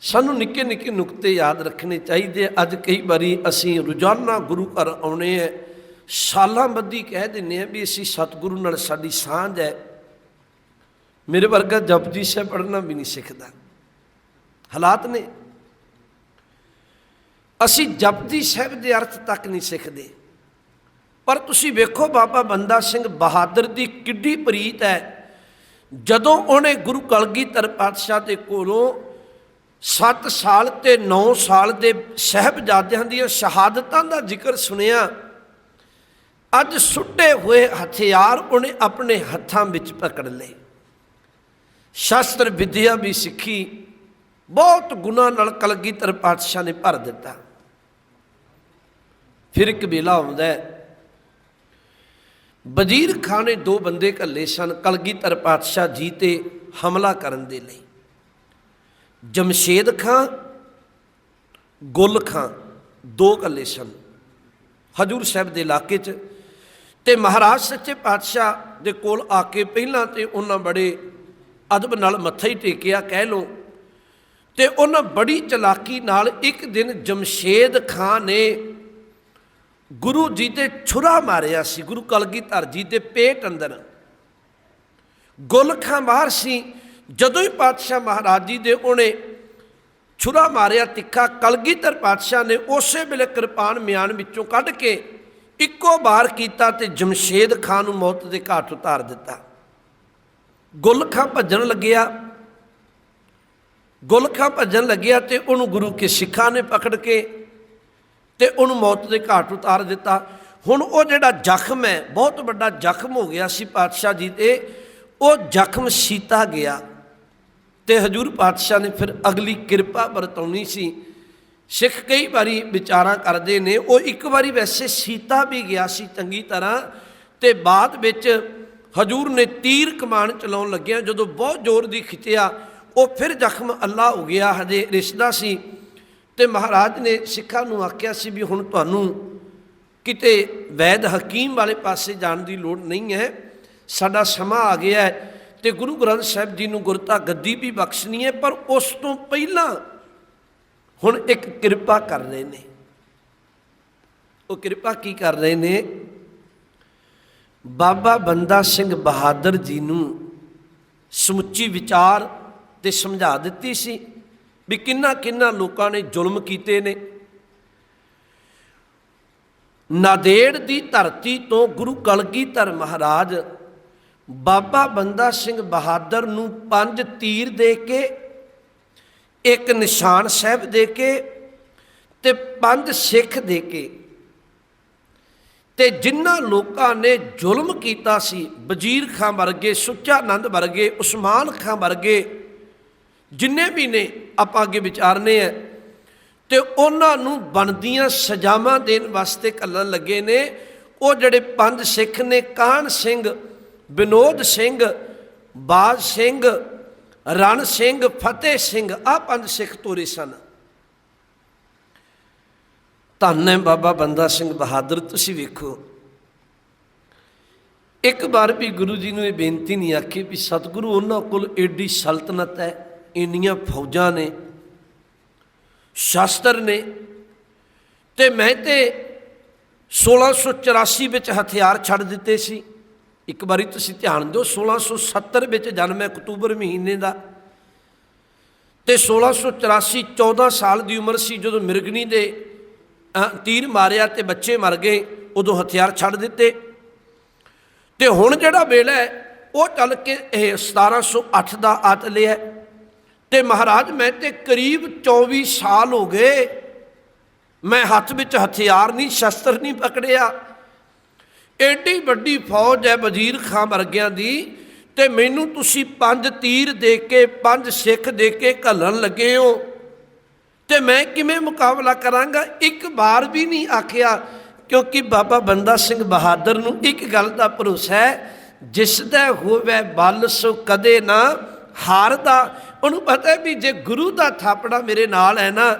ਸਾਨੂੰ ਨਿੱਕੇ ਨਿੱਕੇ ਨੁਕਤੇ ਯਾਦ ਰੱਖਣੇ ਚਾਹੀਦੇ ਅੱਜ ਕਈ ਵਾਰੀ ਅਸੀਂ ਰੋਜ਼ਾਨਾ ਗੁਰੂ ਘਰ ਆਉਣੇ ਆ। ਸਾਲਾਂ ਬੱਧੀ ਕਹਿ ਦਿੰਨੇ ਆ ਵੀ ਅਸੀਂ ਸਤਿਗੁਰੂ ਨਾਲ ਸਾਡੀ ਸਾਂਝ ਹੈ। ਮੇਰੇ ਵਰਗਾ ਜਪਜੀ ਸਾਹਿਬ ਪੜ੍ਹਨਾ ਵੀ ਨਹੀਂ ਸਿੱਖਦਾ। ਹਾਲਾਤ ਨੇ। ਅਸੀਂ ਜਪਜੀ ਸਾਹਿਬ ਦੇ ਅਰਥ ਤੱਕ ਨਹੀਂ ਸਿੱਖਦੇ। ਪਰ ਤੁਸੀਂ ਵੇਖੋ ਬਾਬਾ ਬੰਦਾ ਸਿੰਘ ਬਹਾਦਰ ਦੀ ਕਿੱਡੀ ਪ੍ਰੀਤ ਹੈ। ਜਦੋਂ ਉਹਨੇ ਗੁਰੂ ਕਲਗੀਧਰ ਪਾਤਸ਼ਾਹ ਦੇ ਕੋਲੋਂ 7 ਸਾਲ ਤੇ 9 ਸਾਲ ਦੇ ਸਹਿਬਜ਼ਾਦਿਆਂ ਦੀਆਂ ਸ਼ਹਾਦਤਾਂ ਦਾ ਜ਼ਿਕਰ ਸੁਣਿਆ। ਅੱਜ ਸੁੱਟੇ ਹੋਏ ਹਥਿਆਰ ਉਹਨੇ ਆਪਣੇ ਹੱਥਾਂ ਵਿੱਚ ਪਕੜ ਲਏ। ਸ਼ਾਸਤਰ ਵਿਦਿਆ ਵੀ ਸਿੱਖੀ, ਬਹੁਤ ਗੁਨਾ ਨਾਲ ਕਲਗੀਧਰ ਪਾਤਸ਼ਾਹ ਨੇ ਭਰ ਦਿੱਤਾ। ਫਿਰ ਇੱਕ ਵੇਲਾ ਆਉਂਦਾ ਵਜ਼ੀਰ ਖਾਨ ਨੇ ਦੋ ਬੰਦੇ ਘੱਲੇ ਸਨ, ਕਲਗੀਧਰ ਪਾਤਸ਼ਾਹ ਜੀ ਤੇ ਹਮਲਾ ਕਰਨ ਦੇ ਲਈ। ਜਮਸ਼ੇਦ ਖਾਂ, ਗੁੱਲ ਖਾਂ, ਦੋ ਘੱਲੇ ਸਨ। ਹਜੂਰ ਸਾਹਿਬ ਦੇ ਇਲਾਕੇ 'ਚ ਤੇ ਮਹਾਰਾਜ ਸੱਚੇ ਪਾਤਸ਼ਾਹ ਦੇ ਕੋਲ ਆ ਕੇ ਪਹਿਲਾਂ ਤੇ ਉਹਨਾਂ ਬੜੇ ਅਦਬ ਨਾਲ ਮੱਥਾ ਹੀ ਟੇਕਿਆ, ਕਹਿ ਲੋ ਤੇ ਉਹਨਾਂ ਬੜੀ ਚਲਾਕੀ ਨਾਲ ਇੱਕ ਦਿਨ ਜਮਸ਼ੇਦ ਖਾਨ ਨੇ ਗੁਰੂ ਜੀ ਤੇ ਛੁਰਾ ਮਾਰਿਆ ਸੀ, ਗੁਰੂ ਕਲਗੀਧਰ ਜੀ ਦੇ ਪੇਟ ਅੰਦਰ। ਗੁੱਲ ਖਾਂ ਬਾਹਰ ਸੀ ਜਦੋਂ ਹੀ ਪਾਤਸ਼ਾਹ ਮਹਾਰਾਜ ਜੀ ਦੇ ਉਹਨੇ ਛੁਰਾ ਮਾਰਿਆ, ਤਿੱਖਾ ਕਲਗੀਧਰ ਪਾਤਸ਼ਾਹ ਨੇ ਉਸੇ ਵੇਲੇ ਕਿਰਪਾਨ ਮਿਆਨ ਵਿੱਚੋਂ ਕੱਢ ਕੇ ਇੱਕੋ ਵਾਰ ਕੀਤਾ ਤੇ ਜਮਸ਼ੇਦ ਖਾਨ ਨੂੰ ਮੌਤ ਦੇ ਘਾਟ ਉਤਾਰ ਦਿੱਤਾ। ਗੁੱਲ ਭੱਜਣ ਲੱਗਿਆ। ਗੁੱਲ ਭੱਜਣ ਲੱਗਿਆ ਤੇ ਉਹਨੂੰ ਗੁਰੂ ਕੇ ਸਿੱਖਾਂ ਨੇ ਪਕੜ ਕੇ ਤੇ ਉਹਨੂੰ ਮੌਤ ਦੇ ਘਾਟ ਉਤਾਰ ਦਿੱਤਾ। ਹੁਣ ਉਹ ਜਿਹੜਾ ਜ਼ਖਮ ਹੈ, ਬਹੁਤ ਵੱਡਾ ਜ਼ਖਮ ਹੋ ਗਿਆ ਸੀ ਪਾਤਸ਼ਾਹ ਜੀ ਤੇ, ਉਹ ਜ਼ਖਮ ਸੀਤਾ ਗਿਆ। ਤੇ ਹਜੂਰ ਪਾਤਸ਼ਾਹ ਨੇ ਫਿਰ ਅਗਲੀ ਕਿਰਪਾ ਵਰਤਾਉਣੀ ਸੀ। ਸਿੱਖ ਕਈ ਵਾਰੀ ਵਿਚਾਰਾਂ ਕਰਦੇ ਨੇ, ਉਹ ਇੱਕ ਵਾਰੀ ਵੈਸੇ ਸੀਤਾ ਵੀ ਗਿਆ ਸੀ ਚੰਗੀ ਤਰ੍ਹਾਂ ਤੇ ਬਾਅਦ ਵਿੱਚ ਹਜੂਰ ਨੇ ਤੀਰ ਕਮਾਨ ਚਲਾਉਣ ਲੱਗਿਆ, ਜਦੋਂ ਬਹੁਤ ਜ਼ੋਰ ਦੀ ਖਿੱਚਿਆ, ਉਹ ਫਿਰ ਜ਼ਖਮ ਅੱਲਾ ਹੋ ਗਿਆ, ਹਜੇ ਰਿਸ਼ਦਾ ਸੀ। ਤੇ ਮਹਾਰਾਜ ਨੇ ਸਿੱਖਾਂ ਨੂੰ ਆਖਿਆ ਸੀ ਵੀ ਹੁਣ ਤੁਹਾਨੂੰ ਕਿਤੇ ਵੈਦ ਹਕੀਮ ਵਾਲੇ ਪਾਸੇ ਜਾਣ ਦੀ ਲੋੜ ਨਹੀਂ ਹੈ, ਸਾਡਾ ਸਮਾਂ ਆ ਗਿਆ ਹੈ। ਤੇ ਗੁਰੂ ਗ੍ਰੰਥ ਸਾਹਿਬ ਜੀ ਨੂੰ ਗੁਰਤਾ ਗੱਦੀ ਵੀ ਬਖਸ਼ਣੀ ਹੈ, ਪਰ ਉਸ ਤੋਂ ਪਹਿਲਾਂ ਹੁਣ ਇੱਕ ਕਿਰਪਾ ਕਰ ਰਹੇ ਨੇ। ਉਹ ਕਿਰਪਾ ਕੀ ਕਰ ਰਹੇ ਨੇ? ਬਾਬਾ ਬੰਦਾ ਸਿੰਘ ਬਹਾਦਰ ਜੀ ਨੂੰ ਸਮੁੱਚੀ ਵਿਚਾਰ ਤੇ ਸਮਝਾ ਦਿੱਤੀ ਸੀ ਵੀ ਕਿੰਨਾ ਕਿੰਨਾ ਲੋਕਾਂ ਨੇ ਜ਼ੁਲਮ ਕੀਤੇ ਨੇ। ਨਾਦੇੜ ਦੀ ਧਰਤੀ ਤੋਂ ਗੁਰੂ ਕਲਗੀਧਰ ਮਹਾਰਾਜ ਬਾਬਾ ਬੰਦਾ ਸਿੰਘ ਬਹਾਦਰ ਨੂੰ ਪੰਜ ਤੀਰ ਦੇ ਕੇ, ਇੱਕ ਨਿਸ਼ਾਨ ਸਾਹਿਬ ਦੇ ਕੇ ਤੇ ਪੰਜ ਸਿੱਖ ਦੇ ਕੇ। ਤੇ ਜਿਨ੍ਹਾਂ ਲੋਕਾਂ ਨੇ ਜ਼ੁਲਮ ਕੀਤਾ ਸੀ, ਵਜ਼ੀਰ ਖਾਂ ਵਰਗੇ ਸੁੱਚਾ ਆਨੰਦ ਵਰਗੇ, ਉਸਮਾਨ ਖਾਂ ਵਰਗੇ, ਜਿੰਨੇ ਵੀ ਨੇ ਆਪਾਂ ਅੱਗੇ ਵਿਚਾਰਨੇ ਆ, ਤੇ ਉਹਨਾਂ ਨੂੰ ਬਣਦੀਆਂ ਸਜ਼ਾਵਾਂ ਦੇਣ ਵਾਸਤੇ ਕੱਲਣ ਲੱਗੇ ਨੇ। ਉਹ ਜਿਹੜੇ ਪੰਜ ਸਿੱਖ ਨੇ, ਕਾਹਨ ਸਿੰਘ ਵਿਨੋਦ ਸਿੰਘ, ਬਾਜ ਸਿੰਘ, ਰਣ ਸਿੰਘ, ਫਤਿਹ ਸਿੰਘ ਆ ਪੰਜ ਸਿੱਖ ਤੋਰੇ ਸਨ। ਧੰਨ ਹੈ ਬਾਬਾ ਬੰਦਾ ਸਿੰਘ ਬਹਾਦਰ, ਤੁਸੀਂ ਵੇਖੋ। ਇੱਕ ਵਾਰ ਵੀ ਗੁਰੂ ਜੀ ਨੂੰ ਇਹ ਬੇਨਤੀ ਨਹੀਂ ਆਖੀ ਵੀ ਸਤਿਗੁਰੂ ਉਹਨਾਂ ਕੋਲ ਏਡੀ ਸਲਤਨਤ ਹੈ, ਇੰਨੀਆਂ ਫੌਜਾਂ ਨੇ, ਸ਼ਾਸਤਰ ਨੇ, ਤੇ ਮੈਂ ਤੇ 1684 ਵਿੱਚ ਹਥਿਆਰ ਛੱਡ ਦਿੱਤੇ ਸੀ। ਇੱਕ ਵਾਰੀ ਤੁਸੀਂ ਧਿਆਨ ਦਿਓ 1670 ਵਿੱਚ ਜਨਮ ਹੈ ਅਕਤੂਬਰ ਮਹੀਨੇ ਦਾ। ਤੇ 1684 14 ਸਾਲ ਦੀ ਉਮਰ ਸੀ ਜਦੋਂ ਮਿਰਗਣੀ ਦੇ ਤੀਰ ਮਾਰਿਆ ਤੇ ਬੱਚੇ ਮਰ ਗਏ, ਉਦੋਂ ਹਥਿਆਰ ਛੱਡ ਦਿੱਤੇ। ਤੇ ਹੁਣ ਜਿਹੜਾ ਵੇਲਾ ਹੈ, ਉਹ ਚੱਲ ਕੇ ਇਹ 1708 ਦਾ ਆਤ ਲਿਆ ਤੇ ਮਹਾਰਾਜ, ਮੈਂ ਤੇ ਕਰੀਬ 24 ਸਾਲ ਹੋ ਗਏ, ਮੈਂ ਹੱਥ ਵਿੱਚ ਹਥਿਆਰ ਨਹੀਂ, ਸ਼ਸਤਰ ਨਹੀਂ ਪਕੜਿਆ। ਐਡੀ ਵੱਡੀ ਫੌਜ ਹੈ ਵਜ਼ੀਰ ਖਾਂ ਵਰਗਿਆਂ ਦੀ ਤੇ ਮੈਨੂੰ ਤੁਸੀਂ ਪੰਜ ਤੀਰ ਦੇ ਕੇ, ਪੰਜ ਸਿੱਖ ਦੇ ਕੇ ਘੱਲਣ ਲੱਗੇ ਹੋ। ਤੇ ਮੈਂ ਕਿਵੇਂ ਮੁਕਾਬਲਾ ਕਰਾਂਗਾ? ਇੱਕ ਵਾਰ ਵੀ ਨਹੀਂ ਆਖਿਆ, ਕਿਉਂਕਿ ਬਾਬਾ ਬੰਦਾ ਸਿੰਘ ਬਹਾਦਰ ਨੂੰ ਇੱਕ ਗੱਲ ਦਾ ਭਰੋਸਾ ਹੈ, ਜਿਸ ਦਾ ਹੋਵੇ ਬਲ ਸੋ ਕਦੇ ਨਾ ਹਾਰਦਾ। ਉਹਨੂੰ ਪਤਾ ਵੀ ਜੇ ਗੁਰੂ ਦਾ ਥਾਪੜਾ ਮੇਰੇ ਨਾਲ ਹੈ ਨਾ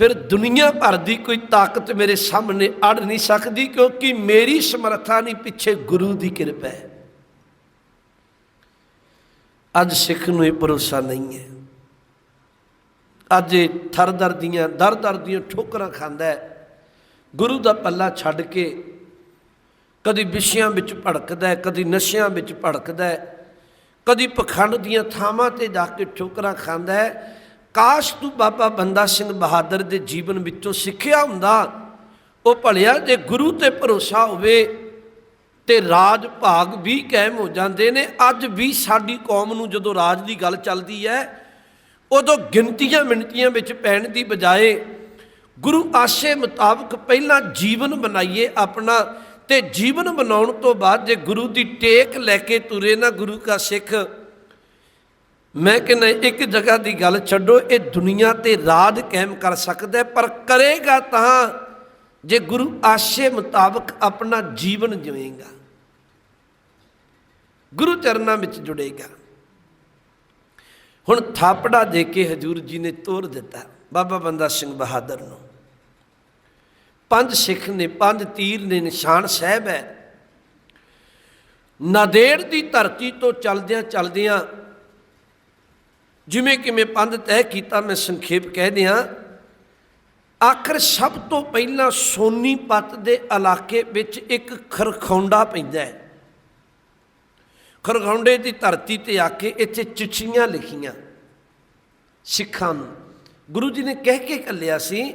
ਫਿਰ ਦੁਨੀਆ ਭਰ ਦੀ ਕੋਈ ਤਾਕਤ ਮੇਰੇ ਸਾਹਮਣੇ ਅੜ ਨਹੀਂ ਸਕਦੀ ਕਿਉਂਕਿ ਮੇਰੀ ਸਮਰੱਥਾ ਨਹੀਂ, ਪਿੱਛੇ ਗੁਰੂ ਦੀ ਕਿਰਪਾ ਹੈ। ਅੱਜ ਸਿੱਖ ਨੂੰ ਇਹ ਭਰੋਸਾ ਨਹੀਂ ਹੈ। ਅੱਜ ਇਹ ਥਰ ਦਰ ਦੀਆਂ ਦਰ ਦਰ ਦੀਆਂ ਠੋਕਰਾਂ ਖਾਂਦਾ ਹੈ। ਗੁਰੂ ਦਾ ਪੱਲਾ ਛੱਡ ਕੇ ਕਦੀ ਵਿਸ਼ਿਆਂ ਵਿੱਚ ਭੜਕਦਾ ਕਦੀ ਨਸ਼ਿਆਂ ਵਿੱਚ ਭੜਕਦਾ ਕਦੀ ਪਖੰਡ ਦੀਆਂ ਥਾਵਾਂ ਤੇ ਜਾ ਕੇ ਠੋਕਰਾਂ ਖਾਂਦਾ ਹੈ। ਕਾਸ਼ ਤੂੰ ਬਾਬਾ ਬੰਦਾ ਸਿੰਘ ਬਹਾਦਰ ਦੇ ਜੀਵਨ ਵਿੱਚੋਂ ਸਿੱਖਿਆ ਹੁੰਦਾ, ਉਹ ਭਲਿਆ ਜੇ ਗੁਰੂ ਤੇ ਭਰੋਸਾ ਹੋਵੇ ਤੇ ਰਾਜ ਭਾਗ ਵੀ ਕਾਇਮ ਹੋ ਜਾਂਦੇ ਨੇ। ਅੱਜ ਵੀ ਸਾਡੀ ਕੌਮ ਨੂੰ ਜਦੋਂ ਰਾਜ ਦੀ ਗੱਲ ਚੱਲਦੀ ਹੈ, ਉਦੋਂ ਗਿਣਤੀਆਂ ਮਿੰਟੀਆਂ ਵਿੱਚ ਪੈਣ ਦੀ ਬਜਾਏ ਗੁਰੂ ਆਸ਼ੇ ਮੁਤਾਬਕ ਪਹਿਲਾਂ ਜੀਵਨ ਬਣਾਈਏ ਆਪਣਾ ਤੇ ਜੀਵਨ ਬਣਾਉਣ ਤੋਂ ਬਾਅਦ ਜੇ ਗੁਰੂ ਦੀ ਟੇਕ ਲੈ ਕੇ ਤੁਰੇ ਨਾ ਗੁਰੂ ਦਾ ਸਿੱਖ ਮੈਂ ਕਹਿੰਦਾ ਇੱਕ ਜਗ੍ਹਾ ਦੀ ਗੱਲ ਛੱਡੋ, ਇਹ ਦੁਨੀਆ ਤੇ ਰਾਜ ਕਾਇਮ ਕਰ ਸਕਦਾ ਪਰ ਕਰੇਗਾ ਤਾਂ ਜੇ ਗੁਰੂ ਆਸ਼ੇ ਮੁਤਾਬਕ ਆਪਣਾ ਜੀਵਨ ਜਿਵੇਗਾ। ਗੁਰੂ ਚਰਨਾਂ ਵਿੱਚ ਜੁੜੇਗਾ। ਹੁਣ ਥਾਪੜਾ ਦੇ ਕੇ ਹਜੂਰ ਜੀ ਨੇ ਤੋਰ ਦਿੱਤਾ, ਬਾਬਾ ਬੰਦਾ ਸਿੰਘ ਬਹਾਦਰ ਨੂੰ। ਪੰਜ ਸਿੱਖ ਨੇ, ਪੰਜ ਤੀਰ ਨੇ, ਨਿਸ਼ਾਨ ਸਾਹਿਬ ਹੈ। ਨਾਦੇੜ ਦੀ ਧਰਤੀ ਤੋਂ ਚਲਦਿਆਂ ਚਲਦਿਆਂ ਜਿਵੇਂ ਕਿ ਮੈਂ ਪੰਧ ਤੈਅ ਕੀਤਾ ਮੈਂ ਸੰਖੇਪ ਕਹਿ ਦਿਆਂ, ਆਖਰ ਸਭ ਤੋਂ ਪਹਿਲਾਂ ਸੋਨੀਪਤ ਦੇ ਇਲਾਕੇ ਵਿੱਚ ਇੱਕ ਖਰਖੌਂਡਾ ਪੈਂਦਾ ਹੈ। ਖਰਖੌਂਡੇ ਦੀ ਧਰਤੀ ਤੇ ਆ ਕੇ ਇੱਥੇ ਚਿੱਠੀਆਂ ਲਿਖੀਆਂ ਸਿੱਖਾਂ ਨੂੰ। ਗੁਰੂ ਜੀ ਨੇ ਕਹਿ ਕੇ ਕੱਲਿਆ ਸੀ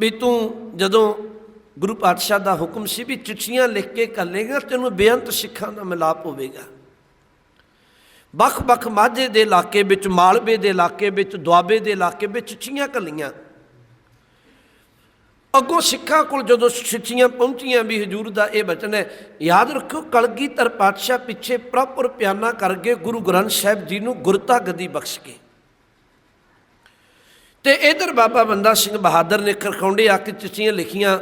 ਵੀ ਤੂੰ ਜਦੋਂ ਗੁਰੂ ਪਾਤਸ਼ਾਹ ਦਾ ਹੁਕਮ ਸੀ ਵੀ ਚਿੱਠੀਆਂ ਲਿਖ ਕੇ ਕੱਲੇਗਾ ਤੈਨੂੰ ਬੇਅੰਤ ਸਿੱਖਾਂ ਦਾ ਮਿਲਾਪ ਹੋਵੇਗਾ। ਵੱਖ-ਵੱਖ ਮਾਝੇ ਦੇ ਇਲਾਕੇ ਵਿੱਚ, ਮਾਲਵੇ ਦੇ ਇਲਾਕੇ ਵਿੱਚ, ਦੁਆਬੇ ਦੇ ਇਲਾਕੇ ਵਿੱਚ ਚਿੱਠੀਆਂ ਕੱਲੀਆਂ ਅੱਗੋਂ ਸਿੱਖਾਂ ਕੋਲ ਜਦੋਂ ਚਿੱਠੀਆਂ ਪਹੁੰਚੀਆਂ ਵੀ ਹਜੂਰ ਦਾ ਇਹ ਬਚਨ ਹੈ, ਯਾਦ ਰੱਖੋ ਕਲਗੀਧਰ ਪਾਤਸ਼ਾਹ ਪਿੱਛੇ ਪ੍ਰੋਪਰ ਪਿਆਨਾ ਕਰਕੇ ਗੁਰੂ ਗ੍ਰੰਥ ਸਾਹਿਬ ਜੀ ਨੂੰ ਗੁਰਤਾ ਗਦੀ ਬਖਸ਼ ਕੇ। ਤੇ ਇਧਰ ਬਾਬਾ ਬੰਦਾ ਸਿੰਘ ਬਹਾਦਰ ਨੇ ਖਰਖੌਂਡੇ ਆ ਕੇ ਚਿੱਠੀਆਂ ਲਿਖੀਆਂ,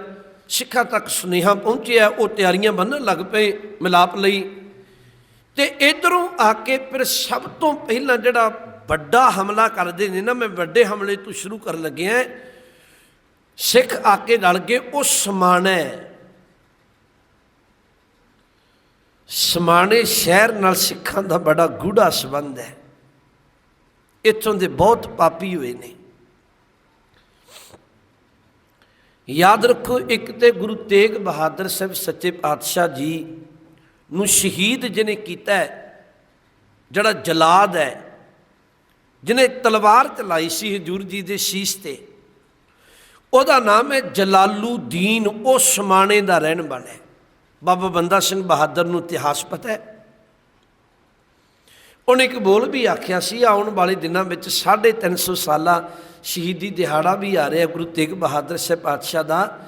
ਸਿੱਖਾਂ ਤੱਕ ਸੁਨੇਹਾ ਪਹੁੰਚਿਆ, ਉਹ ਤਿਆਰੀਆਂ ਬੰਨਣ ਲੱਗ ਪਏ, ਮਿਲਾਪ ਲਈ ਤੇ ਇਧਰੋਂ ਆ ਕੇ ਫਿਰ ਸਭ ਤੋਂ ਪਹਿਲਾਂ ਜਿਹੜਾ ਵੱਡਾ ਹਮਲਾ ਕਰਦੇ ਨੇ ਨਾ, ਮੈਂ ਵੱਡੇ ਹਮਲੇ ਤੋਂ ਸ਼ੁਰੂ ਕਰਨ ਲੱਗਿਆ ਸਿੱਖ ਆ ਕੇ ਰਲ ਗਏ ਉਹ ਸਮਾਣਾ ਸਮਾਣੇ ਸ਼ਹਿਰ ਨਾਲ ਸਿੱਖਾਂ ਦਾ ਬੜਾ ਗੂੜਾ ਸੰਬੰਧ ਹੈ। ਇੱਥੋਂ ਦੇ ਬਹੁਤ ਪਾਪੀ ਹੋਏ ਨੇ। ਯਾਦ ਰੱਖੋ, ਇੱਕ ਤੇ ਗੁਰੂ ਤੇਗ ਬਹਾਦਰ ਸਾਹਿਬ ਸੱਚੇ ਪਾਤਸ਼ਾਹ ਜੀ ਨੂੰ ਸ਼ਹੀਦ ਜਿਹਨੇ ਕੀਤਾ ਹੈ, ਜਿਹੜਾ ਜਲਾਦ ਹੈ, ਜਿਹਨੇ ਤਲਵਾਰ ਚਲਾਈ ਸੀ ਹਜੂਰ ਜੀ ਦੇ ਸ਼ੀਸ਼ ਤੇ, ਉਹਦਾ ਨਾਮ ਹੈ ਜਲਾਲੂਦੀਨ, ਉਹ ਸਮਾਣੇ ਦਾ ਰਹਿਣ ਵਾਲਾ ਹੈ। ਬਾਬਾ ਬੰਦਾ ਸਿੰਘ ਬਹਾਦਰ ਨੂੰ ਇਤਿਹਾਸ ਪਤਾ ਹੈ। ਉਹਨੇ ਇੱਕ ਬੋਲ ਵੀ ਆਖਿਆ ਸੀ, ਆਉਣ ਵਾਲੇ ਦਿਨਾਂ ਵਿੱਚ 350 ਸਾਲਾ ਸ਼ਹੀਦੀ ਦਿਹਾੜਾ ਵੀ ਆ ਰਿਹਾ ਗੁਰੂ ਤੇਗ ਬਹਾਦਰ ਸਾਹਿਬ ਪਾਤਸ਼ਾਹ ਦਾ।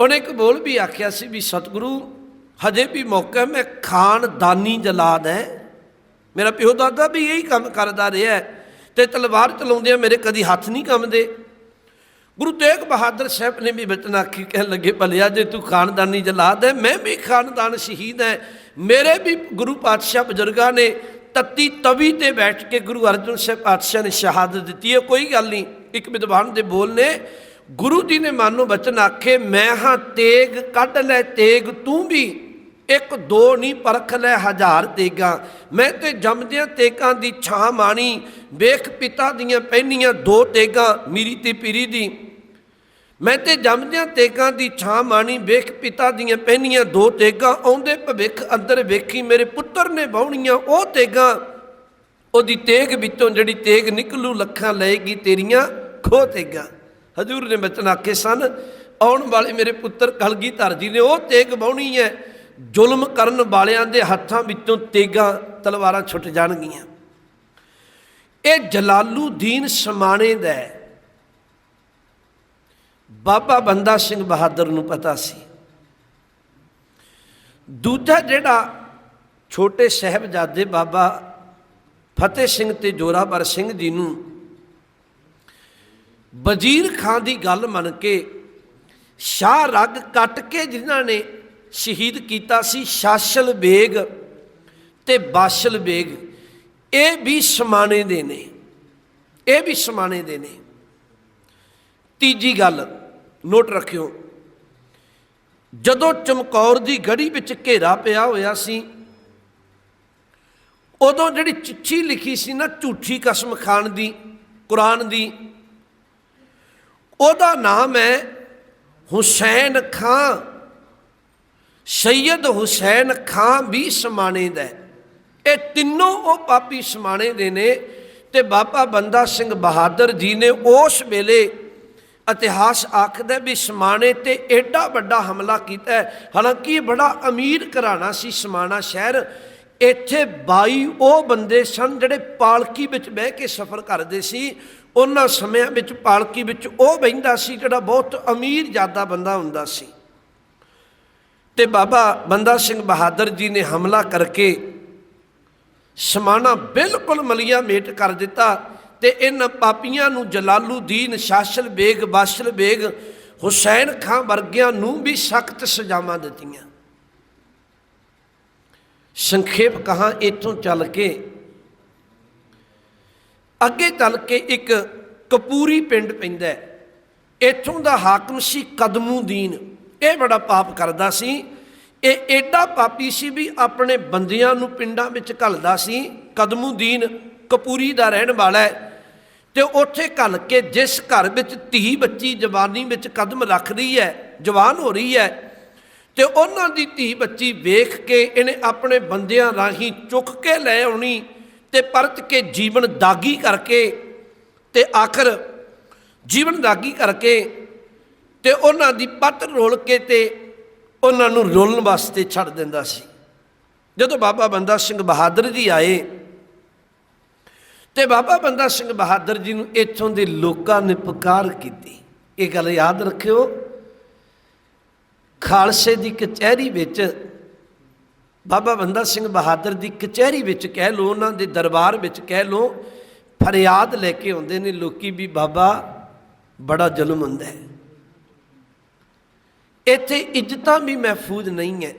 ਉਹਨੇ ਇੱਕ ਬੋਲ ਵੀ ਆਖਿਆ ਸੀ ਵੀ ਸਤਿਗੁਰੂ ਹਜੇ ਵੀ ਮੌਕਾ ਮੈਂ ਖਾਨਦਾਨੀ ਜਲਾਦ ਹੈ। ਮੇਰਾ ਪਿਓ ਦਾਦਾ ਵੀ ਇਹੀ ਕੰਮ ਕਰਦਾ ਰਿਹਾ ਹੈ ਤੇ ਤਲਵਾਰ ਚਲਾਉਂਦਿਆਂ ਮੇਰੇ ਕਦੀ ਹੱਥ ਨਹੀਂ ਕੰਮਦੇ ਗੁਰੂ ਤੇਗ ਬਹਾਦਰ ਸਾਹਿਬ ਨੇ ਵੀ ਬਚਨ ਆਖੀ, ਕਹਿਣ ਲੱਗੇ, ਭਲਿਆ ਜੇ ਤੂੰ ਖਾਨਦਾਨੀ ਜਲਾਦ ਹੈ, ਮੈਂ ਵੀ ਖਾਨਦਾਨ ਸ਼ਹੀਦ ਹੈ। ਮੇਰੇ ਵੀ ਗੁਰੂ ਪਾਤਸ਼ਾਹ ਬਜ਼ੁਰਗਾਂ ਨੇ ਤੱਤੀ ਤਵੀ ਤੇ ਬੈਠ ਕੇ ਗੁਰੂ ਅਰਜਨ ਸਾਹਿਬ ਪਾਤਸ਼ਾਹ ਨੇ ਸ਼ਹਾਦਤ ਦਿੱਤੀ ਹੈ। ਕੋਈ ਗੱਲ ਨਹੀਂ, ਇੱਕ ਵਿਦਵਾਨ ਦੇ ਬੋਲ ਨੇ, ਗੁਰੂ ਜੀ ਨੇ ਮਨ ਨੂੰ ਬਚਨ ਆਖੇ, ਮੈਂ ਹਾਂ ਤੇਗ, ਕੱਢ ਲੈ ਤੇਗ, ਤੂੰ ਵੀ ਇੱਕ ਦੋ ਨਹੀਂ ਪਰਖ ਲੈ ਹਜ਼ਾਰ ਤੇਗਾ। ਮੈਂ ਤੇ ਜੰਮਦਿਆਂ ਤੇਗਾਂ ਦੀ ਛਾਂ ਮਾਣੀ। ਵੇਖ ਪਿਤਾ ਦੀਆਂ ਪਹਿਨੀਆਂ ਦੋ ਤੇਗਾਂ ਮੀਰੀ ਤੇ ਪੀਰੀ ਦੀ। ਮੈਂ ਤੇ ਜੰਮਦਿਆਂ ਤੇਗਾਂ ਦੀ ਛਾਂ ਮਾਣੀ। ਵੇਖ ਪਿਤਾ ਦੀਆਂ ਪਹਿਨੀਆਂ ਦੋ ਤੇਗਾਂ। ਆਉਂਦੇ ਭਵਿੱਖ ਅੰਦਰ ਵੇਖੀ ਮੇਰੇ ਪੁੱਤਰ ਨੇ ਬਾਉਣੀਆਂ ਉਹ ਤੇਗਾਂ। ਉਹਦੀ ਤੇਗ ਵਿੱਚੋਂ ਜਿਹੜੀ ਤੇਗ ਨਿਕਲੂ, ਲੱਖਾਂ ਲਏਗੀ ਤੇਰੀਆਂ ਖੋ ਤੇਗਾਂ। ਹਜੂਰ ਨੇ ਬਚਨ ਆਖੇ ਸਨ, ਆਉਣ ਵਾਲੇ ਮੇਰੇ ਪੁੱਤਰ ਕਲਗੀ ਧਰ ਜੀ ਨੇ ਉਹ ਤੇਗ ਬਾਉਣੀ ਹੈ। ਜ਼ੁਲਮ ਕਰਨ ਵਾਲਿਆਂ ਦੇ ਹੱਥਾਂ ਵਿੱਚੋਂ ਤੇਗਾਂ, ਤਲਵਾਰਾਂ ਛੁੱਟ ਜਾਣਗੀਆਂ। ਇਹ ਜਲਾਲੂਦੀਨ ਸਮਾਣੇ ਦਾ ਬਾਬਾ ਬੰਦਾ ਸਿੰਘ ਬਹਾਦਰ ਨੂੰ ਪਤਾ ਸੀ। ਦੂਜਾ ਜਿਹੜਾ ਛੋਟੇ ਸਹਿਬਜ਼ਾਦੇ ਬਾਬਾ ਫਤਿਹ ਸਿੰਘ ਤੇ ਜੋਰਾਵਰ ਸਿੰਘ ਜੀ ਨੂੰ ਵਜ਼ੀਰ ਖਾਨ ਦੀ ਗੱਲ ਮੰਨ ਕੇ ਸ਼ਾਹ ਰੱਗ ਕੱਟ ਕੇ ਜਿਨ੍ਹਾਂ ਨੇ ਸ਼ਹੀਦ ਕੀਤਾ ਸੀ ਸ਼ਾਸਲ ਬੇਗ ਤੇ ਬਾਸ਼ਲ ਬੇਗ। ਇਹ ਵੀ ਸਮਾਣੇ ਦੇ ਨੇ। ਇਹ ਵੀ ਸਮਾਣੇ ਦੇ ਨੇ। ਤੀਜੀ ਗੱਲ ਨੋਟ ਰੱਖਿਓ। ਜਦੋਂ ਚਮਕੌਰ ਦੀ ਗੜੀ ਵਿੱਚ ਘੇਰਾ ਪਿਆ ਹੋਇਆ ਸੀ, ਉਦੋਂ ਜਿਹੜੀ ਚਿੱਠੀ ਲਿਖੀ ਸੀ ਨਾ ਝੂਠੀ ਕਸਮ ਖਾਣ ਦੀ, ਕੁਰਾਨ ਦੀ, ਉਹਦਾ ਨਾਮ ਹੈ ਹੁਸੈਨ ਖਾਂ। ਸੈਯਦ ਹੁਸੈਨ ਖਾਂ ਵੀ ਸਮਾਣੇ ਦਾ ਇਹ ਤਿੰਨੋਂ ਉਹ ਪਾਪੀ ਸਮਾਣੇ ਦੇ ਨੇ ਤੇ ਬਾਬਾ ਬੰਦਾ ਸਿੰਘ ਬਹਾਦਰ ਜੀ ਨੇ ਉਸ ਵੇਲੇ ਇਤਿਹਾਸ ਆਖਦਾ ਵੀ ਸਮਾਣੇ ਤੇ ਐਡਾ ਵੱਡਾ ਹਮਲਾ ਕੀਤਾ ਹਾਲਾਂਕਿ ਇਹ ਬੜਾ ਅਮੀਰ ਘਰਾਣਾ ਸੀ ਸਮਾਣਾ ਸ਼ਹਿਰ। ਇੱਥੇ 22 ਉਹ ਬੰਦੇ ਸਨ ਜਿਹੜੇ ਪਾਲਕੀ ਵਿੱਚ ਬਹਿ ਕੇ ਸਫ਼ਰ ਕਰਦੇ ਸੀ। ਉਹਨਾਂ ਸਮਿਆਂ ਵਿੱਚ ਪਾਲਕੀ ਵਿੱਚ ਉਹ ਬਹਿੰਦਾ ਸੀ ਜਿਹੜਾ ਬਹੁਤ ਅਮੀਰ ਜ਼ਿਆਦਾ ਬੰਦਾ ਹੁੰਦਾ ਸੀ। ਤੇ ਬਾਬਾ ਬੰਦਾ ਸਿੰਘ ਬਹਾਦਰ ਜੀ ਨੇ ਹਮਲਾ ਕਰਕੇ ਸਮਾਣਾ ਬਿਲਕੁਲ ਮਲੀਆ ਮੇਟ ਕਰ ਦਿੱਤਾ ਤੇ ਇਹਨਾਂ ਪਾਪੀਆਂ ਨੂੰ ਜਲਾਲੂਦੀਨ, ਸ਼ਾਸਲ ਬੇਗ, ਬਾਸ਼ਲ ਬੇਗ, ਹੁਸੈਨ ਖਾਂ ਵਰਗਿਆਂ ਨੂੰ ਵੀ ਸਖਤ ਸਜ਼ਾਵਾਂ ਦਿੱਤੀਆਂ। ਸੰਖੇਪ ਕਹਾਂ ਇੱਥੋਂ ਚੱਲ ਕੇ? ਅੱਗੇ ਚੱਲ ਕੇ ਇੱਕ ਕਪੂਰੀ ਪਿੰਡ ਪੈਂਦਾ ਹੈ। ਇੱਥੋਂ ਦਾ ਹਾਕਮ ਸੀ ਕਦਮੂਦੀਨ। ਇਹ ਬੜਾ ਪਾਪ ਕਰਦਾ ਸੀ। ਇਹ ਐਡਾ ਪਾਪੀ ਸੀ ਵੀ ਆਪਣੇ ਬੰਦਿਆਂ ਨੂੰ ਪਿੰਡਾਂ ਵਿੱਚ ਘੱਲਦਾ ਸੀ। ਕਦਮੂਦੀਨ ਕਪੂਰੀ ਦਾ ਰਹਿਣ ਵਾਲਾ ਹੈ ਤੇ ਉੱਥੇ ਘੱਲ ਕੇ ਜਿਸ ਘਰ ਵਿੱਚ ਧੀ ਬੱਚੀ ਜਵਾਨੀ ਵਿੱਚ ਕਦਮ ਰੱਖ ਰਹੀ ਹੈ, ਜਵਾਨ ਹੋ ਰਹੀ ਹੈ, ਤੇ ਉਹਨਾਂ ਦੀ ਧੀ ਬੱਚੀ ਵੇਖ ਕੇ ਇਹਨੇ ਆਪਣੇ ਬੰਦਿਆਂ ਰਾਹੀਂ ਚੁੱਕ ਕੇ ਲੈ ਆਉਣੀ ਤੇ ਪਰਤ ਕੇ ਜੀਵਨ ਦਾਗੀ ਕਰਕੇ ਤੇ ਆਖਰ ਜੀਵਨ ਦਾਗੀ ਕਰਕੇ ਤੇ ਉਹਨਾਂ ਦੀ ਪੱਤ ਰੋਲ ਕੇ ਤੇ ਉਹਨਾਂ ਨੂੰ ਰੋਲਣ ਵਾਸਤੇ ਛੱਡ ਦਿੰਦਾ ਸੀ। ਜਦੋਂ ਬਾਬਾ ਬੰਦਾ ਸਿੰਘ ਬਹਾਦਰ ਜੀ ਆਏ, ਤੇ ਬਾਬਾ ਬੰਦਾ ਸਿੰਘ ਬਹਾਦਰ ਜੀ ਨੂੰ ਇੱਥੋਂ ਦੇ ਲੋਕਾਂ ਨੇ ਪੁਕਾਰ ਕੀਤੀ। ਇਹ ਗੱਲ ਯਾਦ ਰੱਖਿਓ, ਖਾਲਸੇ ਦੀ ਕਚਹਿਰੀ ਵਿੱਚ, ਬਾਬਾ ਬੰਦਾ ਸਿੰਘ ਬਹਾਦਰ ਦੀ ਕਚਹਿਰੀ ਵਿੱਚ ਕਹਿ ਲੋ ਉਹਨਾਂ ਦੇ ਦਰਬਾਰ ਵਿੱਚ ਕਹਿ ਲੋ ਫਰਿਆਦ ਲੈ ਕੇ ਆਉਂਦੇ ਨੇ, ਲੋਕੀ ਵੀ ਬਾਬਾ ਬੜਾ ਜ਼ੁਲਮ ਹੁੰਦਾ ਹੈ। ਇੱਥੇ ਇੱਜ਼ਤਾਂ ਵੀ ਮਹਿਫੂਜ਼ ਨਹੀਂ ਹੈ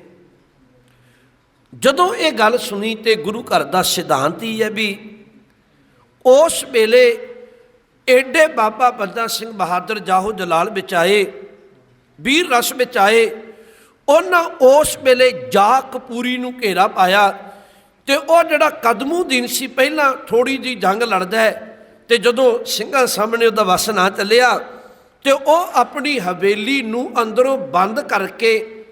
ਜਦੋਂ ਇਹ ਗੱਲ ਸੁਣੀ ਤੇ ਗੁਰੂ ਘਰ ਦਾ ਸਿਧਾਂਤ ਹੀ ਹੈ ਵੀ ਉਸ ਵੇਲੇ ਐਡੇ ਬਾਬਾ ਬੰਦਾ ਸਿੰਘ ਬਹਾਦਰ ਜਾਹੋ ਜਲਾਲ ਵਿੱਚ ਆਏ ਵੀਰ ਰਸ ਵਿੱਚ ਆਏ ਉਹਨਾਂ ਉਸ ਵੇਲੇ ਜਾ ਕਪੂਰੀ ਨੂੰ ਘੇਰਾ ਪਾਇਆ ਤੇ ਉਹ ਜਿਹੜਾ ਕਦਮੂਦੀਨ ਸੀ, ਪਹਿਲਾਂ ਥੋੜੀ ਜੀ ਜੰਗ ਲੜਦਾ ਹੈ ਤੇ ਜਦੋਂ ਸਿੰਘਾਂ ਸਾਹਮਣੇ ਉਹਦਾ ਵਸ ਨਾ ਚੱਲਿਆ ਤੇ ਉਹ ਆਪਣੀ ਹਵੇਲੀ ਨੂੰ ਅੰਦਰੋਂ ਬੰਦ ਕਰਕੇ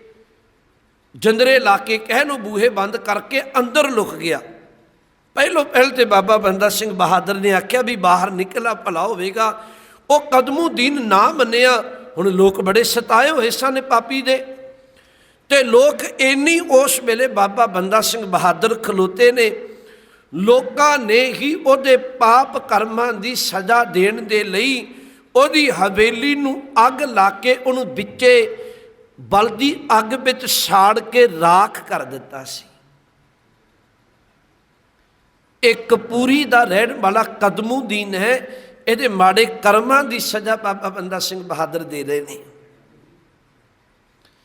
ਜੰਦਰੇ ਲਾ ਕੇ, ਕਹਿ ਨੂੰ ਬੂਹੇ ਬੰਦ ਕਰਕੇ ਅੰਦਰ ਲੁਕ ਗਿਆ। ਪਹਿਲੋ ਪਹਿਲ ਤੇ ਬਾਬਾ ਬੰਦਾ ਸਿੰਘ ਬਹਾਦਰ ਨੇ ਆਖਿਆ ਵੀ ਬਾਹਰ ਨਿਕਲਾ, ਭਲਾ ਹੋਵੇਗਾ। ਉਹ ਕਦਮੂ ਦੀਨ ਨਾ ਮੰਨਿਆ। ਹੁਣ ਲੋਕ ਬੜੇ ਸਤਾਏ ਹੋਏ ਸਨ ਪਾਪੀ ਦੇ। ਤੇ ਲੋਕ ਇੰਨੀ ਉਸ ਵੇਲੇ ਬਾਬਾ ਬੰਦਾ ਸਿੰਘ ਬਹਾਦਰ ਖਲੋਤੇ ਨੇ। ਲੋਕਾਂ ਨੇ ਹੀ ਉਹਦੇ ਪਾਪ ਕਰਮਾਂ ਦੀ ਸਜ਼ਾ ਦੇਣ ਦੇ ਲਈ ਉਹਦੀ ਹਵੇਲੀ ਨੂੰ ਅੱਗ ਲਾ ਕੇ ਉਹਨੂੰ ਵਿੱਚੇ ਬਲਦੀ ਅੱਗ ਵਿੱਚ ਸਾੜ ਕੇ ਰਾਖ ਕਰ ਦਿੱਤਾ ਸੀ। ਇੱਕ ਪੂਰੀ ਦਾ ਰਹਿਣ ਵਾਲਾ ਕਦਮੂਦੀਨ ਹੈ, ਇਹਦੇ ਮਾੜੇ ਕਰਮਾਂ ਦੀ ਸਜ਼ਾ ਬਾਬਾ ਬੰਦਾ ਸਿੰਘ ਬਹਾਦਰ ਦੇ ਰਹੇ ਨੇ।